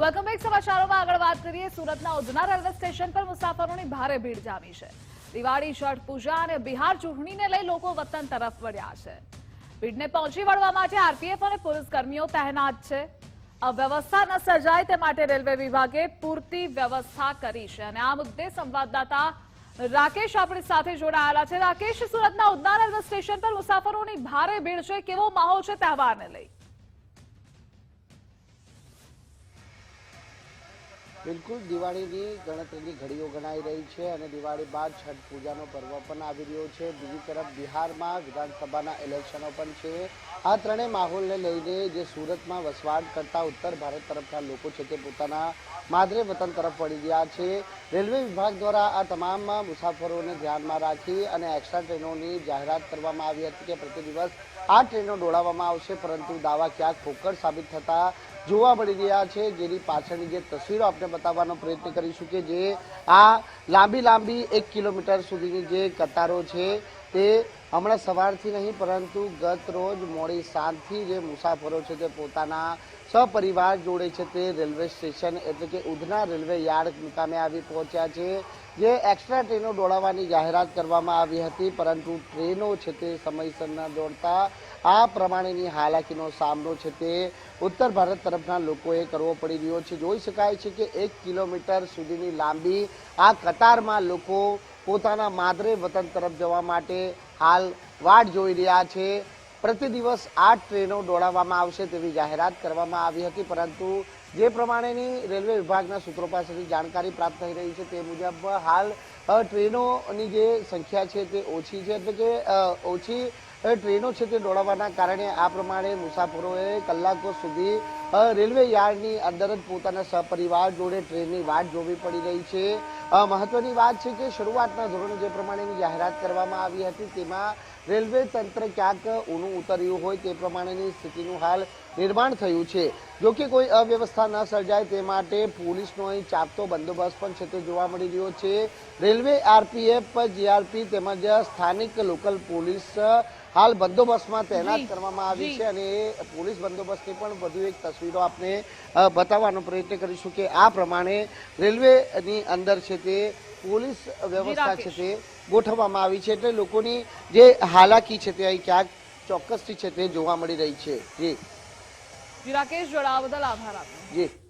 Welcome back સમાચારોમાં આગળ વાત કરીએ, સુરતના ઉધના રેલવે સ્ટેશન પર મુસાફરોની ભારે ભીડ જામી છે. દિવાળી, છઠ પૂજા અને બિહાર ચૂંટણીને લઈ લોકો વતન તરફ વળ્યા છે. ભીડને પહોંચી વળવા માટે આરપીએફ અને પોલીસ કર્મીઓ તહેનાત છે. અવ્યવસ્થા ન સર્જાય તે માટે રેલવે વિભાગે પૂરતી વ્યવસ્થા કરી છે. અને આ મુદ્દે સંવાદદાતા રાકેશ આપણી સાથે જોડાયેલા છે. રાકેશ, સુરતના ઉધના રેલવે સ્ટેશન પર મુસાફરોની ભારે ભીડ છે. કેવો માહોલ છે તહેવારને લઈ? બિલકુલ, દિવાળીની ગણતરીની ઘડીઓ ગણાઈ રહી છે અને દિવાળી બાદ છઠ પૂજાનો પર્વ પણ આવી રહ્યો છે. બીજી તરફ બિહારમાં વિધાનસભાના ઇલેક્શનો પણ છે. આ ત્રણેય માહોલને લઈને જે સુરતમાં વસવાટ કરતા ઉત્તર ભારત તરફના લોકો છે તે પોતાના માદરે વતન તરફ વળી ગયા છે. રેલવે વિભાગ દ્વારા આ તમામ મુસાફરોને ધ્યાનમાં રાખી અને એક્સ્ટ્રા ટ્રેનોની જાહેરાત કરવામાં આવી હતી કે પ્રતિ દિવસ આ ટ્રેનો દોડાવવામાં આવશે, પરંતુ દાવા ક્યાંક ફોકટ સાબિત થતા જોવા મળી રહ્યા છે. જેની પાછળની જે તસવીરો આપણે બતાવવાનો પ્રયત્ન કરીશું કે જે આ લાંબી લાંબી એક કિલોમીટર સુધીની જે કતારો છે તે હમણાં સવારથી નહીં, પરંતુ ગત રોજ મોડી સાંજથી જે મુસાફરો છે તે પોતાના સપરિવાર જોડે છે તે રેલવે સ્ટેશન એટલે કે ઉધના રેલવે યાર્ડ મુકામે આવી પહોંચ્યા છે. જે એક્સ્ટ્રા ટ્રેનો દોડાવવાની જાહેરાત કરવામાં આવી હતી, પરંતુ ટ્રેનો છે તે સમયસર ન દોડતા આ પ્રમાણેની હાલાકીનો સામનો છે તે ઉત્તર ભારત તરફના લોકોએ કરવો પડી રહ્યો છે. જોઈ શકાય છે કે એક કિલોમીટર સુધીની લાંબી આ કતારમાં લોકો પોતાના માદરે વતન તરફ જવા માટે હાલ વાટ જોઈ રહ્યા છે. પ્રતિ દિવસ આઠ ટ્રેનો દોડાવવામાં આવશે તેવી જાહેરાત કરવામાં આવી હતી, પરંતુ જે પ્રમાણેની રેલવે વિભાગના સૂત્રો પાસેથી જાણકારી પ્રાપ્ત થઈ રહી છે તે મુજબ હાલ ટ્રેનોની જે સંખ્યા છે તે ઓછી છે. એટલે કે ઓછી ટ્રેનો છે તે દોડાવવાના કારણે આ પ્રમાણે મુસાફરોએ કલાકો સુધી રેલવે યાર્ડની અંદર જ પોતાના સપરિવાર જોડે ટ્રેનની વાટ જોવી પડી રહી છે. મહત્વની વાત છે કે શરૂઆતના ધોરણે જે પ્રમાણેની જાહેરાત કરવામાં આવી હતી તેમાં રેલવે તંત્ર ક્યાંક ઊનું ઉતર્યું હોય તે પ્રમાણેની સ્થિતિનું હાલ નિર્માણ થયું છે. જો કે કોઈ અવ્યવસ્થા ન સર્જાય તે માટે પોલીસનો અહીં ચાપતો બંદોબસ્ત પણ છે તે જોવા મળી રહ્યો છે. રેલવે આરપીએફ, જીઆરપી તેમજ સ્થાનિક લોકલ પોલીસ હાલ બંદોબસ્તમાં તૈનાત કરવામાં આવી છે અને એ પોલીસ બંદોબસ્તની પણ વધુ એક તસવીરો આપને બતાવવાનો પ્રયત્ન કરીશું કે આ પ્રમાણે રેલવેની અંદર છે તે પોલીસ વ્યવસ્થા છે તે ગોઠવવામાં આવી છે એટલે લોકોની જે હાલાકી છે તે અહીં ક્યાંક ચોક્કસથી છે તે જોવા મળી રહી છે. જી. રાકેશ જોડાવા બદલ આભાર આપનો. જી.